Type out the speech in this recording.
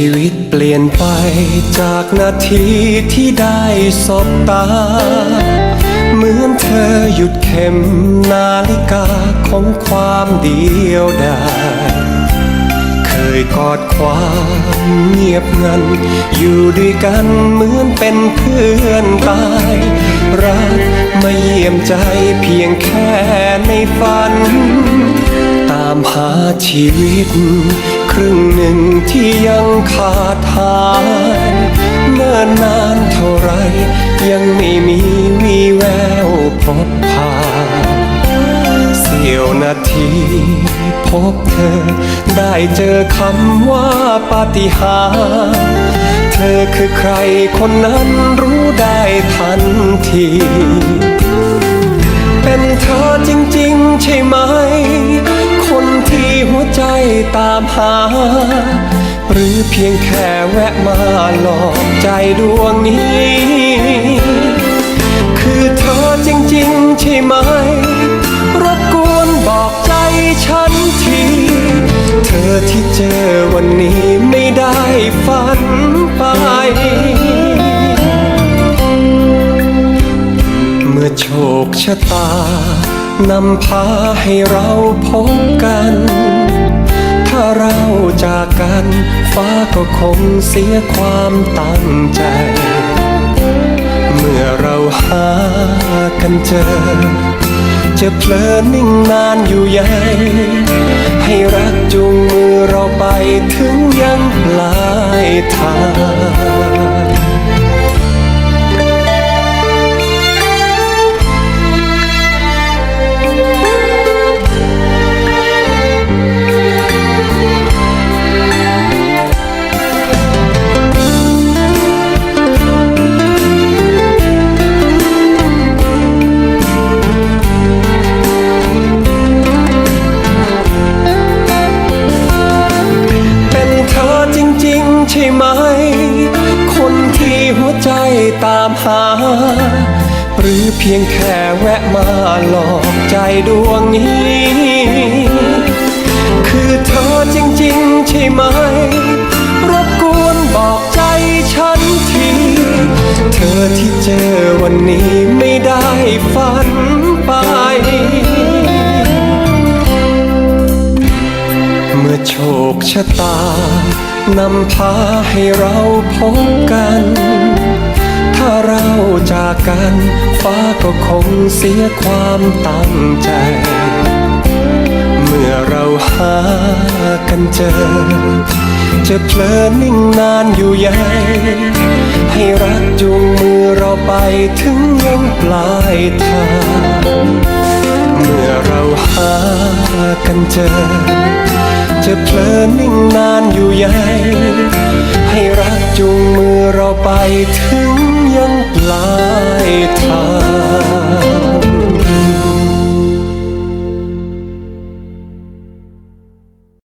ชีวิตเปลี่ยนไปจากนาทีที่ได้สบตา เหมือนเธอหยุดเข็มนาฬิกาของความเดียวดายเคยกอดความเงียบงัน อยู่ด้วยกันเหมือนเป็นเพื่อนตาย รักไมาเยี่ยมใจเพียงแค่ในฝัน ตามหาชีวิต รึ่งหนึ่งที่ยังขาดหายเนิ่นนานเท่าไร ยังไม่มีวีแววพบผ่านเสี้ยวนาทีพบเธอ ได้เจอคำว่าปาฏิหาริย์เธอคือใครคนนั้นรู้ได้ทันที เป็นเธอจริง ๆ ใช่ไหม ตามหา หรือเพียงแค่แวะมาหลอกใจดวงนี้ คือเธอจริง ๆ ใช่ไหม รบกวนบอกใจฉันที เธอที่เจอวันนี้ไม่ได้ฝันไปเมื่อโชคชะตานำพาให้เราพบกัน เราจากกัน ฟ้าก็คงเสียความตั้งใจ เมื่อเราหากันเจอ จะเพลินนิ่งนานอยู่ใหญ่ให้รักจูงมือเราไปถึงยังปลายทาง ช่ไหม คนที่หัวใจตามหา หรือเพียงแค่แวะมาหลอกใจดวงนี้ คือเธอจริง ๆ ใช่ไหม รบกวนบอกใจฉันที เธอที่เจอวันนี้ไม่ได้ฝันไป โชคชะตานำพาให้เราพบกัน ถ้าเราจากกัน ฟ้าก็คงเสียความตั้งใจ เมื่อเราหากันเจอ จะเพลินนิ่งนานอยู่ใหญ่ให้รักจูงมือเราไปถึงยังปลายทางเมื่อเราหากันเจอ จะเพลินนิ่งนานอยู่ใหญ่ ให้รักจูงมือเราไปถึงยังปลายทาง